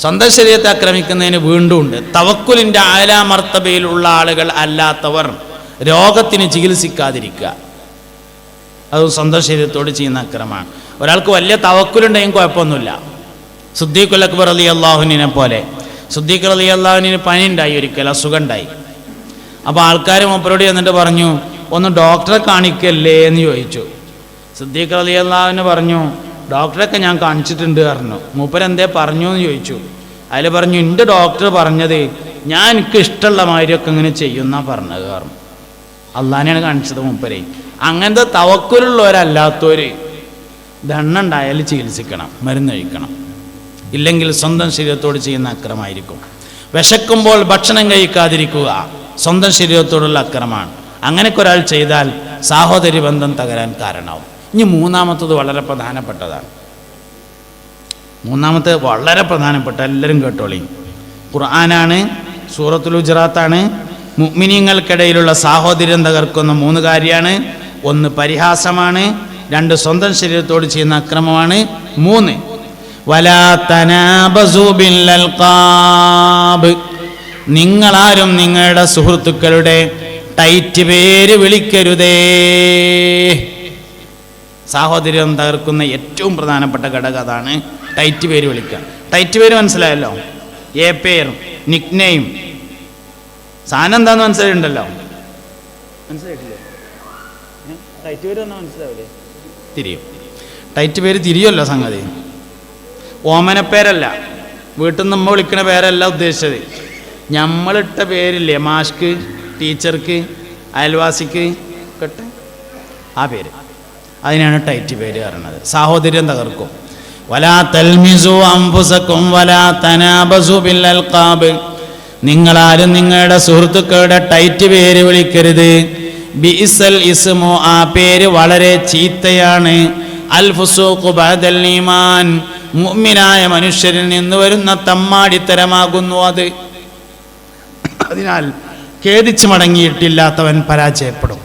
സ്വന്തം ശരീരത്തെ ആക്രമിക്കുന്നതിന് വീണ്ടും ഉണ്ട്. തവക്കുലിന്റെ ആലാമർത്തബയിലുള്ള ആളുകൾ അല്ലാത്തവർ രോഗത്തിന് ചികിത്സിക്കാതിരിക്കുക. അത് സ്വന്തം ശരീരത്തോട് ചെയ്യുന്ന അക്രമമാണ്. ഒരാൾക്ക് വലിയ തവക്കുലുണ്ടെങ്കിൽ കുഴപ്പമൊന്നുമില്ല. സുദ്ദീഖുൽ അക്ബർ അലി അള്ളാഹുനെ പോലെ. സുദ്ദീഖ് അലി അള്ളാഹുനിന് പനി ഉണ്ടായി ഒരിക്കൽ അസുഖം ഉണ്ടായി. അപ്പോൾ ആൾക്കാർ മൂപ്പരോട് ചെന്നിട്ട് പറഞ്ഞു ഒന്ന് ഡോക്ടറെ കാണിക്കല്ലേ? എന്ന് ചോദിച്ചു. സുദ്ദീഖ് അലി അള്ളാഹുവിന് പറഞ്ഞു ഡോക്ടറൊക്കെ ഞാൻ കാണിച്ചിട്ടുണ്ട് പറഞ്ഞു. മൂപ്പരെന്തേ പറഞ്ഞു എന്ന് ചോദിച്ചു. അതിൽ പറഞ്ഞു എന്റെ ഡോക്ടർ പറഞ്ഞത്. ഞാൻ എനിക്ക് ഇഷ്ടമുള്ള മാതിരിയൊക്കെ ഇങ്ങനെ ചെയ്യുന്ന പറഞ്ഞത് പറഞ്ഞു. അള്ളാനെയാണ് കാണിച്ചത് മൂപ്പരെ. അങ്ങനത്തെ തവക്കുലുള്ളവരല്ലാത്തവർ ദണ്ണുണ്ടായാൽ ചികിത്സിക്കണം മരുന്ന് കഴിക്കണം. ഇല്ലെങ്കിൽ സ്വന്തം ശരീരത്തോട് ചെയ്യുന്ന അക്രമമായിരിക്കും വിശക്കുമ്പോൾ ഭക്ഷണം കഴിക്കാതിരിക്കുക സ്വന്തം ശരീരത്തോടുള്ള അക്രമമാണ്. അങ്ങനെയൊക്കെ ഒരാൾ ചെയ്താൽ സാഹോദര്യ ബന്ധം തകരാൻ കാരണമാവും. ഇനി മൂന്നാമത്തത് വളരെ പ്രധാനപ്പെട്ടതാണ്. മൂന്നാമത്തെ വളരെ പ്രധാനപ്പെട്ട എല്ലാവരും കേട്ടോളി. ഖുർആനാണ് സൂറത്തുൽ ഗുജറാത്താണ് മുഗ്മിനിയങ്ങൾക്കിടയിലുള്ള സാഹോദര്യം തകർക്കുന്ന മൂന്ന് കാര്യമാണ്. ഒന്ന് പരിഹാസമാണ് രണ്ട് സ്വന്തം ശരീരത്തോട് ചെയ്യുന്ന അക്രമമാണ് മൂന്ന് നിങ്ങളാരും നിങ്ങളുടെ സുഹൃത്തുക്കളുടെ ടൈറ്റ് പേര് വിളിക്കരുതേ. സാഹോദര്യം തകർക്കുന്ന ഏറ്റവും പ്രധാനപ്പെട്ട ഘടകം അതാണ് ടൈറ്റ് പേര് വിളിക്കുക. ടൈറ്റ് പേര് മനസ്സിലായല്ലോ? എ പേർ നിക്നെയിം. സാധനം എന്താന്ന് മനസ്സിലായിട്ടുണ്ടല്ലോ? മനസ്സിലായിട്ടില്ലേ? ടൈറ്റ് പേര് വന്നാൽ തിരിയും. ടൈറ്റ് പേര് തിരിയുമല്ലോ സംഗതി. ഓമനപ്പേരല്ല വീട്ടിൽ നിന്ന് നമ്മൾ വിളിക്കണ പേരല്ല ഉദ്ദേശിച്ചത്. നമ്മളിട്ട പേരില്ലേ? മാഷ്ക്ക് ടീച്ചർക്ക് അയൽവാസിക്ക് കെട്ട്. ആ പേര്. അതിനാണ് ടൈറ്റ് പേര് പറയുന്നത് സാഹോദര്യം തകർക്കും. വലാ തൽമിസു അംബുസക്കും വലാ തനാബസു അൽഖാബ് നിങ്ങളാരും നിങ്ങളുടെ സുഹൃത്തുക്കളുടെ ടൈറ്റ് പേര് വിളിക്കരുത്. ബിഇസൽ ഇസ്മു ആ പേര് വളരെ ചീത്തയാണ്. അൽ ഫുസൂഖു ബഅദൽ ഈമാൻ. മുഅ്മിനായ മനുഷ്യരിൽ നിന്ന് വരുന്ന തമ്മാടിത്തരമാകുന്നു അത്. അതിനാൽ ഖേദിച്ച് മടങ്ങിയിട്ടില്ലാത്തവൻ പരാജയപ്പെടും.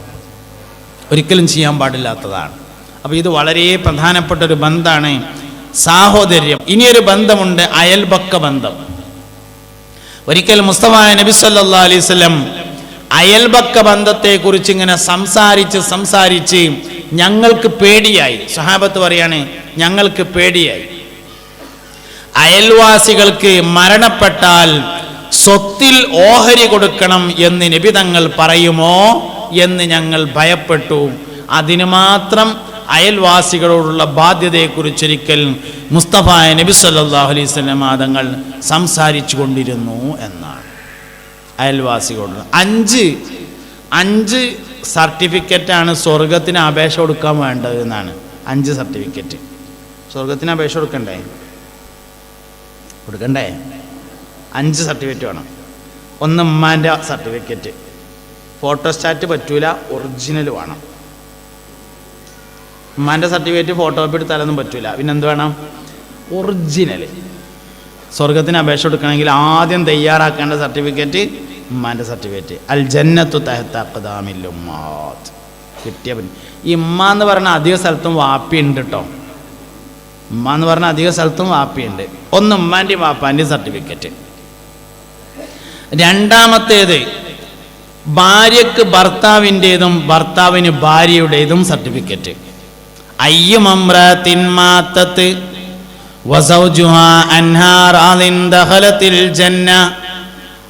ഒരിക്കലും ചെയ്യാൻ പാടില്ലാത്തതാണ്. അപ്പോൾ ഇത് വളരെ പ്രധാനപ്പെട്ട ഒരു ബന്ധമാണ് സാഹോദര്യം. ഇനിയൊരു ബന്ധമുണ്ട് അയൽപക്ക ബന്ധം. ഒരിക്കൽ മുസ്തഫ നബി സല്ലാ അയൽപക്ക അയൽപക്ക ബന്ധത്തെക്കുറിച്ച് ഇങ്ങനെ സംസാരിച്ച് സംസാരിച്ച് ഞങ്ങൾക്ക് പേടിയായി. സഹാബത്ത് പറയാണ് ഞങ്ങൾക്ക് പേടിയായി. അയൽവാസികൾക്ക് മരണപ്പെട്ടാൽ സ്വത്തിൽ ഓഹരി കൊടുക്കണം എന്ന് നിബിതങ്ങൾ പറയുമോ എന്ന് ഞങ്ങൾ ഭയപ്പെട്ടു. അതിന് മാത്രം അയൽവാസികളോടുള്ള ബാധ്യതയെക്കുറിച്ചൊരിക്കൽ മുസ്തഫ നബി സല്ലല്ലാഹു അലൈഹി വസല്ലം തങ്ങൾ സംസാരിച്ചു കൊണ്ടിരുന്നു എന്നാണ്. അയൽവാസികളോട് അഞ്ച് അഞ്ച് സർട്ടിഫിക്കറ്റാണ് സ്വർഗത്തിന് അപേക്ഷ കൊടുക്കാൻ വേണ്ടത് എന്നാണ്. അഞ്ച് സർട്ടിഫിക്കറ്റ്. സ്വർഗത്തിന് അപേക്ഷ കൊടുക്കണ്ടേ? കൊടുക്കണ്ടേ? അഞ്ച് സർട്ടിഫിക്കറ്റ് വേണം. ഒന്ന് ഉമ്മാന്റെ സർട്ടിഫിക്കറ്റ്. ഫോട്ടോസ്റ്റാറ്റ് പറ്റൂല ഒറിജിനൽ വേണം. ഉമ്മാന്റെ സർട്ടിഫിക്കറ്റ് ഫോട്ടോ കോപ്പി എടുത്താലൊന്നും പറ്റില്ല പിന്നെ എന്ത് വേണം? ഒറിജിനൽ സ്വർഗത്തിന് അപേക്ഷ കൊടുക്കണമെങ്കിൽ ആദ്യം തയ്യാറാക്കേണ്ട സർട്ടിഫിക്കറ്റ് ഉമ്മാന്റെ സർട്ടിഫിക്കറ്റ്. അൽ ജന്നത്തു തഹത്തഖദാമില്ലുമ്മാത്ത് കിട്ടിയ പിന്നെ. ഈ ഉമ്മ എന്ന് പറഞ്ഞ അധിക സ്ഥലത്തും വാപ്പി ഉണ്ട് കേട്ടോ ഉമ്മ എന്ന് പറഞ്ഞ അധിക സ്ഥലത്തും വാപ്പിയുണ്ട് ഒന്ന് ഉമ്മാന്റെയും വാപ്പാന്റെയും സർട്ടിഫിക്കറ്റ്. രണ്ടാമത്തേത് ഭാര്യക്ക് ഭർത്താവിന്റെതും ഭർത്താവിന് ഭാര്യയുടേതും സർട്ടിഫിക്കറ്റ്. ജന്ന.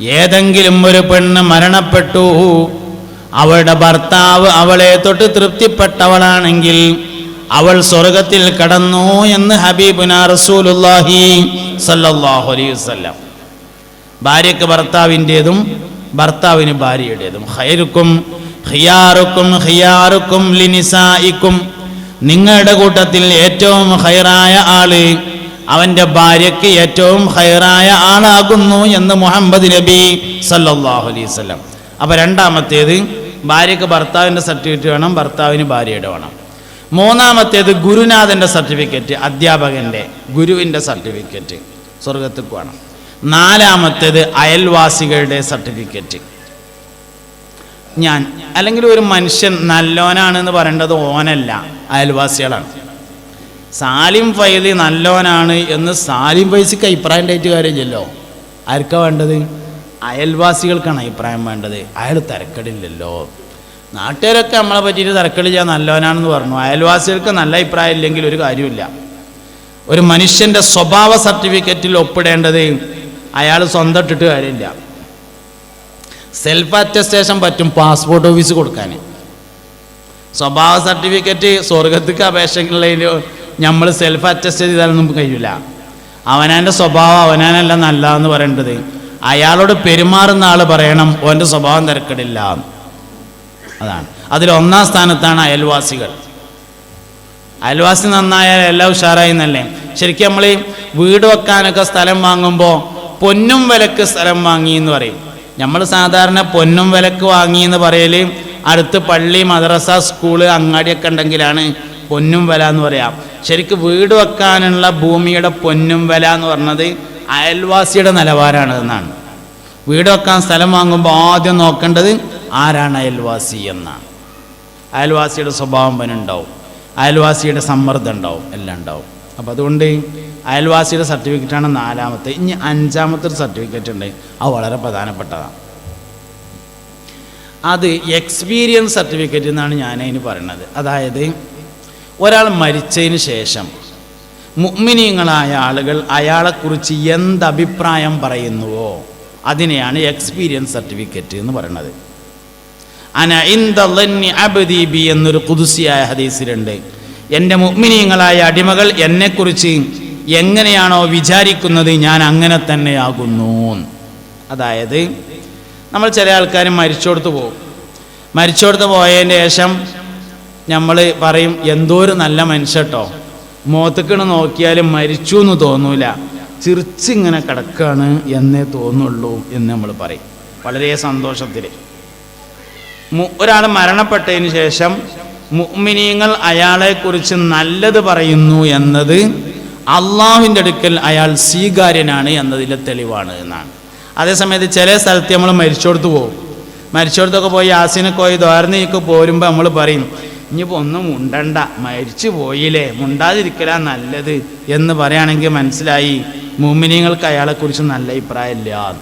ഏതെങ്കിലും ഒരു പെണ്ണ് മരണപ്പെട്ടു. അവളുടെ ഭർത്താവ് അവളെ തൊട്ട് തൃപ്തിപ്പെട്ടവളാണെങ്കിൽ അവൾ സ്വർഗത്തിൽ കടന്നു എന്ന് ഹബീബുന റസൂലുല്ലാഹി അലൈഹി ഭാര്യക്ക് ഭർത്താവിന്റെതും ഭർത്താവിന് ഭാര്യയുടേതും. ഹൈറുക്കും ഹിയാറുക്കും ഹിയാറുക്കും ലിനിസായിക്കും നിങ്ങളുടെ കൂട്ടത്തിൽ ഏറ്റവും ഹൈറായ ആൾ അവന്റെ ഭാര്യയ്ക്ക് ഏറ്റവും ഹൈറായ ആളാകുന്നു എന്ന് മുഹമ്മദ് നബി സല്ലാഹു അലൈഹി വസല്ലം. അപ്പോൾ രണ്ടാമത്തേത് ഭാര്യയ്ക്ക് ഭർത്താവിന്റെ സർട്ടിഫിക്കറ്റ് വേണം ഭർത്താവിന് ഭാര്യയുടെ വേണം. മൂന്നാമത്തേത് ഗുരുനാഥന്റെ സർട്ടിഫിക്കറ്റ് അധ്യാപകന്റെ ഗുരുവിന്റെ സർട്ടിഫിക്കറ്റ്. സ്വർഗത്തേക്ക് വേണം നാലാമത്തേത് അയൽവാസികളുടെ സർട്ടിഫിക്കറ്റ്. ഞാൻ. അല്ലെങ്കിൽ ഒരു മനുഷ്യൻ നല്ലോനാണെന്ന് പറയേണ്ടത് ഓനല്ല അയൽവാസികളാണ്. സാലിം ഫൈലി നല്ലോനാണ് എന്ന് സാലിം ഫൈസിക്ക് അഭിപ്രായം ഉണ്ടായിട്ട് കാര്യമില്ലല്ലോ. ആർക്കാ വേണ്ടത്? അയൽവാസികൾക്കാണ് അഭിപ്രായം വേണ്ടത്. അയാൾ തിരക്കടില്ലല്ലോ. നാട്ടുകാരൊക്കെ നമ്മളെ പറ്റിയിട്ട് തിരക്കടില്ല നല്ലവനാണെന്ന് പറഞ്ഞു. അയൽവാസികൾക്ക് നല്ല അഭിപ്രായം ഇല്ലെങ്കിൽ ഒരു കാര്യമില്ല. ഒരു മനുഷ്യന്റെ സ്വഭാവ സർട്ടിഫിക്കറ്റിൽ ഒപ്പിടേണ്ടത് അയാൾ സ്വന്തം ഇട്ടിട്ട് കാര്യമില്ല. സെൽഫ് അറ്റസ്റ്റേഷൻ പറ്റും പാസ്പോർട്ട് ഓഫീസ് കൊടുക്കാൻ. സ്വഭാവ സർട്ടിഫിക്കറ്റ് സ്വർഗത്തേക്ക് അപേക്ഷകളിൽ നമ്മൾ സെൽഫ് അറ്റസ്റ്റ് ചെയ്താലൊന്നും കഴിയില്ല അവനാന്റെ സ്വഭാവം അവനാനല്ല നല്ലതെന്ന് പറയേണ്ടത്. അയാളോട് പെരുമാറുന്ന ആൾ പറയണം ഓന്റെ സ്വഭാവം തിരക്കിടില്ല. അതാണ്. അതിൽ ഒന്നാം സ്ഥാനത്താണ് അയൽവാസികൾ. അയൽവാസി നന്നായാൽ എല്ലാം ഉഷാറായി എന്നല്ലേ ശരിക്കും നമ്മൾ വീട് വെക്കാനൊക്കെ സ്ഥലം വാങ്ങുമ്പോൾ പൊന്നും വിലക്ക് സ്ഥലം വാങ്ങി എന്ന് പറയും. നമ്മൾ സാധാരണ പൊന്നും വിലക്ക് വാങ്ങി എന്ന് പറയൽ അടുത്ത് പള്ളി മദ്രസ സ്കൂൾ അങ്ങാടിയൊക്കെ ഉണ്ടെങ്കിലാണ് പൊന്നും വില എന്ന് പറയാം. ശരിക്കും വീട് വെക്കാനുള്ള ഭൂമിയുടെ പൊന്നും വില എന്ന് പറഞ്ഞത് അയൽവാസിയുടെ നിലവാരമാണ് എന്നാണ്. വീട് വെക്കാൻ സ്ഥലം വാങ്ങുമ്പോൾ ആദ്യം നോക്കേണ്ടത് ആരാണ് അയൽവാസി എന്നാണ്. അയൽവാസിയുടെ സ്വഭാവം പനുണ്ടാവും അയൽവാസിയുടെ സമ്മർദ്ദം ഉണ്ടാവും. എല്ലാം ഉണ്ടാവും. അപ്പം അതുകൊണ്ട് അയൽവാസിയുടെ സർട്ടിഫിക്കറ്റാണ് നാലാമത്തെ. ഇനി അഞ്ചാമത്തെ ഒരു സർട്ടിഫിക്കറ്റ് ഉണ്ട്. അത് വളരെ പ്രധാനപ്പെട്ടതാണ്. അത് എക്സ്പീരിയൻസ് സർട്ടിഫിക്കറ്റ് എന്നാണ് ഞാൻ അതിന് പറയുന്നത്. അതായത് ഒരാൾ മരിച്ചതിന് ശേഷം മുഗ്മിനീങ്ങളായ ആളുകൾ അയാളെക്കുറിച്ച് എന്ത് അഭിപ്രായം പറയുന്നുവോ? അതിനെയാണ് എക്സ്പീരിയൻസ് സർട്ടിഫിക്കറ്റ് എന്ന് പറയുന്നത്. അന ഇന്ദ ളന്നി അബ്ദി ബി എന്നൊരു കുതുസിയായ ഹദീസിലുണ്ട്. എന്റെ മുഗ്മിനീങ്ങളായ അടിമകൾ എന്നെക്കുറിച്ച് എങ്ങനെയാണോ വിചാരിക്കുന്നത് ഞാൻ അങ്ങനെ തന്നെയാകുന്നു അതായത് നമ്മൾ ചില ആൾക്കാർ മരിച്ചോടത്ത് പോകും. മരിച്ചോടത്ത് പോയതിന്റെ ശേഷം നമ്മൾ പറയും എന്തോ ഒരു നല്ല മനുഷ്യട്ടോ. മുഖത്തേക്കണ് നോക്കിയാലും മരിച്ചു എന്ന് തോന്നൂല ചിരിച്ചിങ്ങനെ കിടക്കാണ് എന്നേ തോന്നുള്ളൂ എന്ന് നമ്മൾ പറയും. വളരെ സന്തോഷത്തിൽ ഒരാൾ മരണപ്പെട്ടതിന് ശേഷം മുഅ്മിനീങ്ങൾ അയാളെക്കുറിച്ച് നല്ലത് പറയുന്നു എന്നത് അള്ളാഹുവിന്റെ അടുക്കൽ അയാൾ സ്വീകാര്യനാണ് എന്നതിലെ തെളിവാണ് എന്നാണ്. അതേസമയത്ത് ചില സ്ഥലത്ത് നമ്മൾ മരിച്ചോടത്ത് പോകും. മരിച്ചോടത്തൊക്കെ പോയി യാസിനൊക്കെ പോയി ദ്വാരനയൊക്കെ പോരുമ്പോൾ നമ്മൾ പറയും ഇനിയിപ്പോൾ ഒന്നും മുണ്ടണ്ട മരിച്ചു പോയില്ലേ മുണ്ടാതിരിക്കലാ നല്ലത് എന്ന് പറയുകയാണെങ്കിൽ മനസ്സിലായി മുമിനിങ്ങൾക്ക് അയാളെക്കുറിച്ച് നല്ല അഭിപ്രായമില്ല.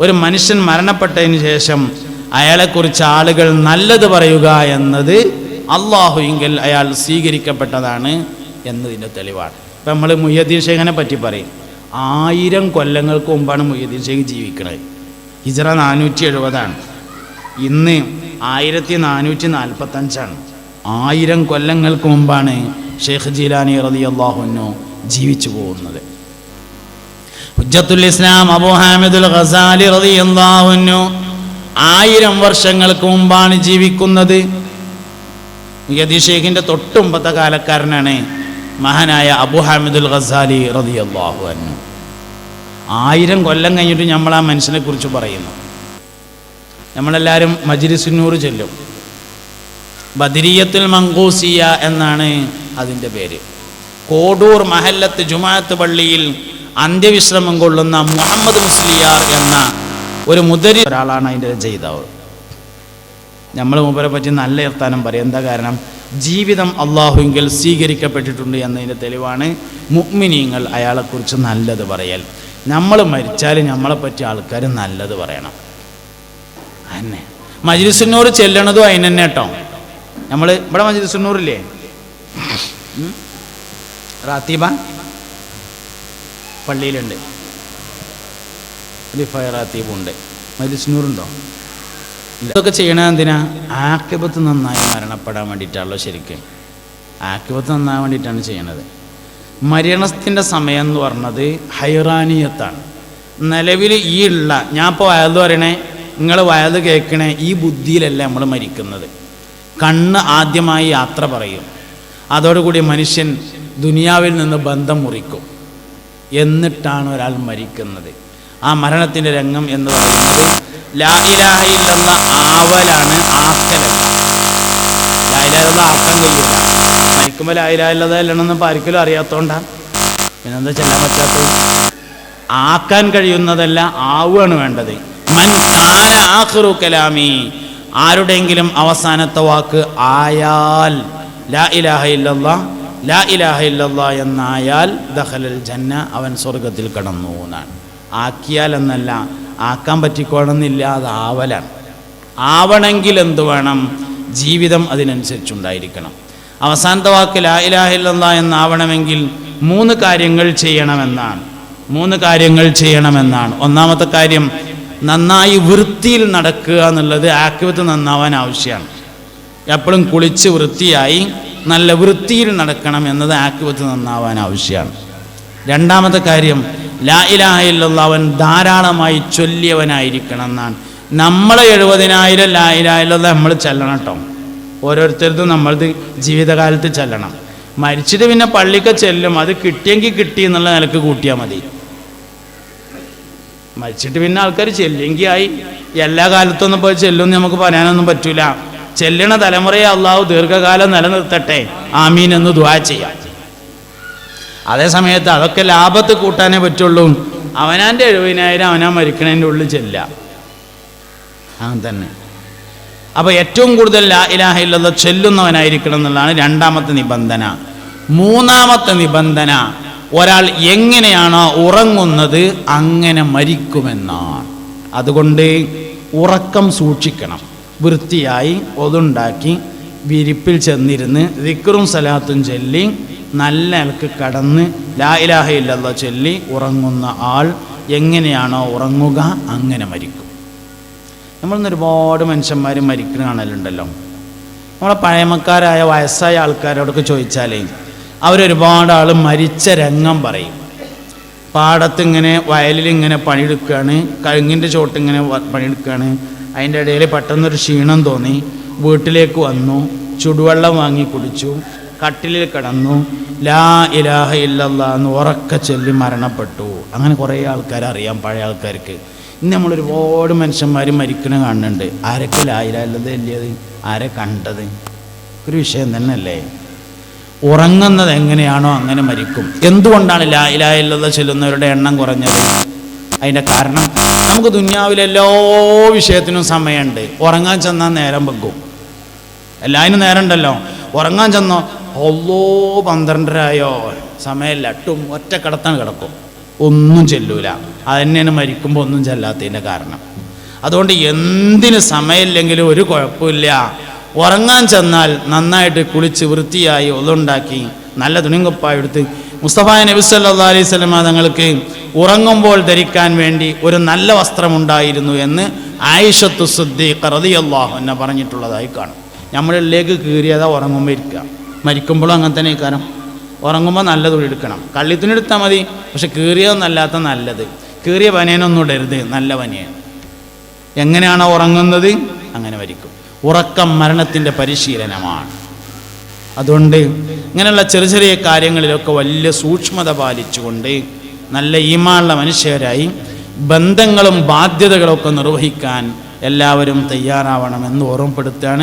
ഒരു മനുഷ്യൻ മരണപ്പെട്ടതിന് ശേഷം അയാളെക്കുറിച്ച് ആളുകൾ നല്ലത് പറയുക എന്നത് അള്ളാഹുയെങ്കിൽ അയാൾ സ്വീകരിക്കപ്പെട്ടതാണ് എന്നതിന്റെ തെളിവാണ്. ഇപ്പം നമ്മൾ മുയ്യദ്ദീൻ ഷേഖിനെ പറ്റി പറയും. ആയിരം കൊല്ലങ്ങൾക്ക് മുമ്പാണ് മുയ്യദ്ദീൻ ഷേഖ് ജീവിക്കുന്നത് ഹിജറ നാനൂറ്റി എഴുപതാണ് ഇന്ന് ആയിരത്തി നാനൂറ്റി നാൽപ്പത്തഞ്ചാണ് ആയിരം കൊല്ലങ്ങൾക്ക് മുമ്പാണ് ഷെയ്ഖ് ജീലാനി റതി അള്ളാഹുനു ജീവിച്ചു പോകുന്നത്. ഹുജ്ജത്തുൽ ഇസ്ലാം അബു ഹാമിദുൽ ഖസാലി റതി അള്ളാഹുനു ആയിരം വർഷങ്ങൾക്ക് മുമ്പാണ് ജീവിക്കുന്നത്. യദി ഷെയ്ഖിന്റെ തൊട്ടുമ്പത്തെ കാലക്കാരനാണ് മഹാനായ അബു ഹാമിദുൽ ഖസാലി റതി അള്ളാഹു അന്നു ആയിരം കൊല്ലം കഴിഞ്ഞിട്ട് നമ്മൾ ആ മനുഷ്യനെ കുറിച്ച് പറയുന്നു. നമ്മളെല്ലാവരും മജിരിസുന്നൂർ ചെല്ലും. ബദിരിയത്തുൽ മങ്കൂസിയ എന്നാണ് അതിന്റെ പേര്. കോടൂർ മഹല്ലത്ത് ജുമാഅത്ത് പള്ളിയിൽ അന്ത്യവിശ്രമം കൊള്ളുന്ന മുഹമ്മദ് മുസ്ലിയാർ എന്ന ഒരു മുതരി ഒരാളാണ് അതിന്റെ രചയിതാവ് നമ്മൾ മൂപ്പരെ പറ്റി നല്ല ഇർത്താനം പറയും. എന്താ കാരണം? ജീവിതം അള്ളാഹുവിൽ സ്വീകരിക്കപ്പെട്ടിട്ടുണ്ട് എന്നതിന്റെ തെളിവാണ് മുഗ്മിനീങ്ങൾ അയാളെക്കുറിച്ച് നല്ലത് പറയൽ. നമ്മൾ മരിച്ചാൽ നമ്മളെ നമ്മളെപ്പറ്റി ആൾക്കാർ നല്ലത് പറയണം. തന്നെ മജ്ലിസുന്നൂർ ചെല്ലണതും അതിന് തന്നെ കേട്ടോ. നമ്മൾ ഇവിടെ മജ്ലിസുന്നൂറില്ലേ? റാത്തീബ? പള്ളിയിലുണ്ട്. റാത്തീബുണ്ട്. മജ്ലിസുന്നൂറുണ്ടോ? ഇതൊക്കെ ചെയ്യണ എന്തിനാ? ആക്കിപത്ത് നന്നായി മരണപ്പെടാൻ വേണ്ടിയിട്ടാണല്ലോ ശരിക്കും. ആക്കിപത്ത് നന്നാൻ വേണ്ടിയിട്ടാണ് ചെയ്യണത്. മരണത്തിന്റെ സമയം എന്ന് പറഞ്ഞത് ഹൈറാനിയത്താണ്. നിലവിൽ ഈ ഉള്ള ഞാൻ ഇപ്പോൾ വയത് പറയണേ നിങ്ങൾ വയത് കേൾക്കണേ ഈ ബുദ്ധിയിലല്ല നമ്മൾ മരിക്കുന്നത്. കണ്ണ് ആദ്യമായി യാത്ര പറയും. അതോടുകൂടി മനുഷ്യൻ ദുനിയാവിൽ നിന്ന് ബന്ധം മുറിക്കും. എന്നിട്ടാണ് ഒരാൾ മരിക്കുന്നത്. ആ മരണത്തിന്റെ രംഗം എന്ന് പറയുന്നത് ലാ ഇലാഹ ഇല്ലല്ല ആവലാണ് ആക്കലല്ല ലാ ഇലാഹ ഇല്ലല്ലാ ആക്കാൻ കഴിയില്ല മരിക്കുമ്പോൾ ലാ ഇലാഹ ഇല്ലല്ലാ അല്ലെന്നൊന്നും ഇപ്പോൾ ആർക്കലും അറിയാത്തതുകൊണ്ടാണ് പിന്നെന്താ ചെല്ലാൻ പറ്റാത്തത്? ആക്കാൻ കഴിയുന്നതല്ല ആവുകയാണ് വേണ്ടത്. മൻ കാന ആഖിറു കലാമി. ആരുടെയെങ്കിലും അവസാനത്തെ വാക്ക് ആയാൽ ലാ ഇലാഹ ഇല്ലല്ലാ ലാ ഇലാഹ ഇല്ലല്ലാ എന്നായാൽ ദഹലൽ ജന്ന അവൻ സ്വർഗത്തിൽ കടന്നു എന്നാണ്. ആക്കിയാൽ എന്നല്ല ആക്കാൻ പറ്റിക്കോണമെന്നില്ല അത് ആവലാണ് ആവണമെങ്കിൽ എന്ത് വേണം? ജീവിതം അതിനനുസരിച്ചുണ്ടായിരിക്കണം. അവസാനത്തെ വാക്കിൽ ആയിലാഹില്ലെന്ന എന്നാവണമെങ്കിൽ മൂന്ന് കാര്യങ്ങൾ ചെയ്യണമെന്നാണ്. മൂന്ന് കാര്യങ്ങൾ ചെയ്യണമെന്നാണ്. ഒന്നാമത്തെ കാര്യം നന്നായി വൃത്തിയിൽ നടക്കുക എന്നുള്ളത് ആക്കിവത്ത് നന്നാവാൻ ആവശ്യമാണ്. എപ്പോഴും കുളിച്ച് വൃത്തിയായി നല്ല വൃത്തിയിൽ നടക്കണം എന്നത് ആക്കിവത്ത് നന്നാവാൻ ആവശ്യമാണ്. രണ്ടാമത്തെ കാര്യം ലാ ഇലാഹ ധാരാളമായി ചൊല്ലിയവനായിരിക്കണം എന്നാണ് നമ്മൾ എഴുപതിനായിരം ലാ ഇലാഹ നമ്മൾ ചെല്ലണം കേട്ടോ. ഓരോരുത്തർക്കും നമ്മളത് ജീവിതകാലത്ത് ചെല്ലണം. മരിച്ചിട്ട് പിന്നെ പള്ളിക്ക് ചെല്ലും അത് കിട്ടിയെങ്കിൽ കിട്ടി എന്നുള്ള നിലയ്ക്ക് കൂട്ടിയാൽ മതി. മരിച്ചിട്ട് പിന്നെ ആൾക്കാർ ചെല്ലെങ്കി ആയി. എല്ലാ കാലത്തൊന്നും പോയി ചെല്ലുമെന്ന് നമുക്ക് പറയാനൊന്നും പറ്റൂല. ചെല്ലണ തലമുറയെ അള്ളാഹു ദീർഘകാലം നിലനിർത്തട്ടെ. ആമീൻ എന്ന് ദുആ ചെയ്യാം. അതേ സമയത്ത് അതൊക്കെ ലാഭത്ത് കൂട്ടാനേ പറ്റുള്ളൂ. അവനാന്റെ എഴുപതിനായിരം അവനാ മരിക്കണതിന്റെ ഉള്ളിൽ ചെല്ല. അങ്ങനെ തന്നെ. അപ്പോൾ ഏറ്റവും കൂടുതൽ ലാ ഇലാഹ ചെല്ലുന്നവനായിരിക്കണം എന്നുള്ളതാണ് രണ്ടാമത്തെ നിബന്ധന. മൂന്നാമത്തെ നിബന്ധന ഒരാൾ എങ്ങനെയാണോ ഉറങ്ങുന്നത് അങ്ങനെ മരിക്കുമെന്നാണ്. അതുകൊണ്ട് ഉറക്കം സൂക്ഷിക്കണം. വൃത്തിയായി ഒതുണ്ടാക്കി വിരിപ്പിൽ ചെന്നിരുന്ന് ദിക്റും സലാത്തും ചൊല്ലി നല്ല അലക്ക് കടന്ന് ലാ ഇലാഹ ഇല്ലല്ല ചൊല്ലി ഉറങ്ങുന്ന ആൾ എങ്ങനെയാണോ ഉറങ്ങുക അങ്ങനെ മരിക്കും. നമ്മളിന്ന് ഒരുപാട് മനുഷ്യന്മാർ മരിക്കുന്ന കാണലുണ്ടല്ലോ. നമ്മളെ പഴമക്കാരായ വയസ്സായ ആൾക്കാരോടൊക്കെ ചോദിച്ചാലേ അവരൊരുപാട് ആൾ മരിച്ച രംഗം പറയും. പാടത്തിങ്ങനെ വയലിലിങ്ങനെ പണിയെടുക്കുകയാണ് കഴുങ്ങിന്റെ ചോട്ടിങ്ങനെ പണിയെടുക്കുകയാണ് അതിന്റെ ഇടയിൽ പെട്ടെന്നൊരു ക്ഷീണം തോന്നി വീട്ടിലേക്ക് വന്നു ചുടുവെള്ളം വാങ്ങി കുടിച്ചു കട്ടിലിൽ കിടന്നു ലാ ഇലാഹ ഇല്ലല്ല എന്ന് ഉറക്ക ചൊല്ലി മരണപ്പെട്ടു. അങ്ങനെ കുറേ ആൾക്കാർ അറിയാം പഴയ ആൾക്കാർക്ക്. ഇന്ന് നമ്മൾ ഒരുപാട് മനുഷ്യന്മാർ മരിക്കണ കാണുന്നുണ്ട്. ആരൊക്കെ ലാ ഇലാഹ ഇല്ലത് ഇല്ലത് ആരെ കണ്ടത്? ഒരു വിഷയം തന്നെയല്ലേ? ഉറങ്ങുന്നത് എങ്ങനെയാണോ അങ്ങനെ മരിക്കും. എന്തുകൊണ്ടാണ് ലാ ഇലാഹ ഇല്ലല്ലാ ചൊല്ലുന്നവരുടെ എണ്ണം കുറഞ്ഞത്? അതിന്റെ കാരണം? നമുക്ക് ദുന്യാവിലെല്ലോ വിഷയത്തിനും സമയമുണ്ട്. ഉറങ്ങാൻ ചെന്നാൽ നേരം വെക്കും. എല്ലാതിനും നേരം ഉണ്ടല്ലോ ഉറങ്ങാൻ ചെന്നോ? ഒല്ലോ പന്ത്രണ്ടരായോ. സമയമില്ല. എട്ടും ഒറ്റ കിടത്താൻ കിടക്കും. ഒന്നും ചെല്ലൂല. അത് തന്നെയാണ് മരിക്കുമ്പോൾ ഒന്നും ചെല്ലാത്തതിന്റെ കാരണം. അതുകൊണ്ട് എന്തിന് സമയമില്ലെങ്കിലും ഒരു കുഴപ്പമില്ല. ഉറങ്ങാൻ ചെന്നാൽ നന്നായിട്ട് കുളിച്ച് വൃത്തിയായി ഒതുണ്ടാക്കി നല്ല തുണിങ്കുപ്പായ എടുത്ത് മുസ്തഫ നബി സല്ലാ അലൈഹി സ്വലമ തങ്ങൾക്ക് ഉറങ്ങുമ്പോൾ ധരിക്കാൻ വേണ്ടി ഒരു നല്ല വസ്ത്രമുണ്ടായിരുന്നു എന്ന് ആയിഷത്തു സുദ്ദീഖ് റളിയല്ലാഹു എന്നെ പറഞ്ഞിട്ടുള്ളതായി കാണും. നമ്മളിലേക്ക് കീറിയതാ ഉറങ്ങുമ്പോൾ ഇരിക്കുക മരിക്കുമ്പോഴും അങ്ങനെ തന്നെ കാരണം ഉറങ്ങുമ്പോൾ നല്ല തുണി എടുക്കണം. കള്ളിത്തുണി എടുത്താൽ മതി പക്ഷെ കീറിയതൊന്നല്ലാത്ത നല്ലത്. കീറിയ പനിയനൊന്നും ഇടരുത് നല്ല പനിയൻ. എങ്ങനെയാണോ ഉറങ്ങുന്നത് അങ്ങനെ മരിക്കും. ഉറക്കം മരണത്തിന്റെ പരിശീലനമാണ്. അതുകൊണ്ട് ഇങ്ങനെയുള്ള ചെറിയ ചെറിയ കാര്യങ്ങളിലൊക്കെ വലിയ സൂക്ഷ്മത പാലിച്ചുകൊണ്ട് നല്ല ഈമാനുള്ള മനുഷ്യരായി ബന്ധങ്ങളും ബാധ്യതകളൊക്കെ നിർവഹിക്കാൻ എല്ലാവരും തയ്യാറാവണമെന്ന് ഓർമ്മപ്പെടുത്തുകയാണ്.